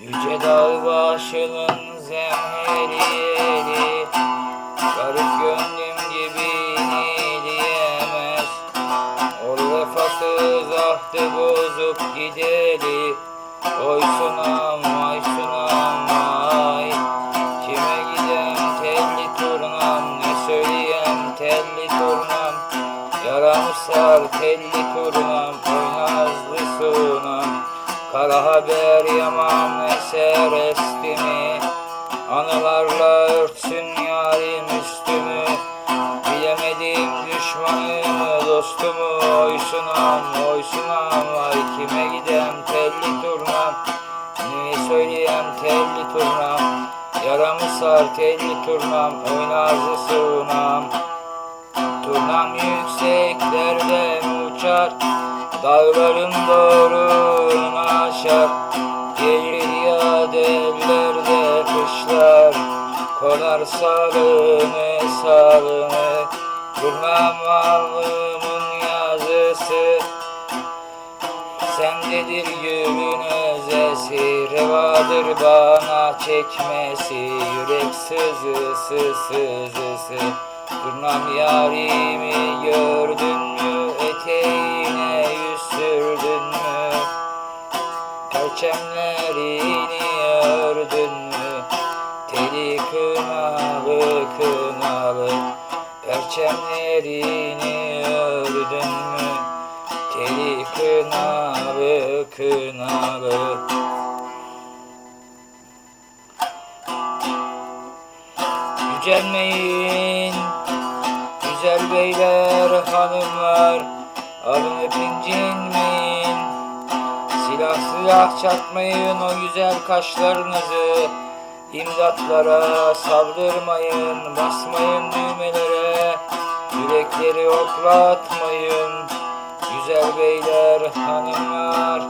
Yüce dağ başının zemheriyeli Garip gönlüm gibi diyemez. Ol vefasız ahdı bozup gideli Oy sunam ay sunam ay Kime gidem telli turnam Ne söyleyem telli turnam. Yaramı sar telli turnam Kara haber yaman eser estimi Anılarla örtsün yarim üstümü. Bilemedim düşmanımı dostumu Oy sunam oy sunam Ay kime gidem telli turnam Ne söyleyem telli turnam. Yaramı sar telli turnam Oynazlı sunam Turnam yükseklerden uçar Dağların doğrunu Konar salını salını Turnam alnımın yazısı. Sendedir gülün özesi? Revadır bana çekmesi. Yürek sızısı sızısı Turnam yarimi gördün mü? Eteğine yüz sürdün mü? Perçemlerini kınalı kınalı. Perçemlerini ördün mü? Teli kınalı kınalı. Yücelmeyin Güzel beyler hanımlar. Alın öpün cinmeyin Silah silah çarpmayın o güzel kaşlarınızı İmdatlara saldırmayın Basmayın düğmelere. Yürekleri oklatmayın Güzel beyler hanımlar.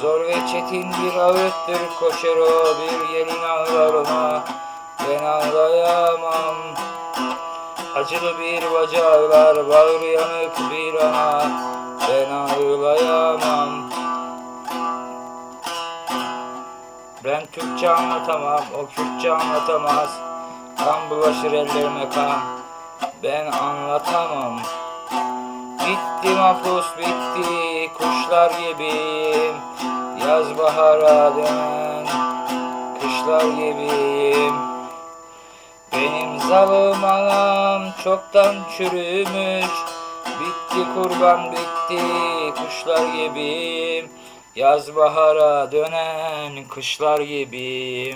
Zor ve çetin bir ağıttır koşar o bir gelin ağlarına. Ben ağlayamam. Acılı bir bacaklar bağır yanık bir ana. Ben ağlayamam Türkçe anlatamam o Kürtçe anlatamaz. Kan bulaşır ellerime kan. Ben anlatamam. Bitti mahpus bitti kuşlar gibiyim Yaz bahara dönen kışlar gibiyim Benim zalim anam çoktan çürümüş. Bitti kurban bitti kuşlar gibiyim Yaz bahara dönen kışlar gibiyim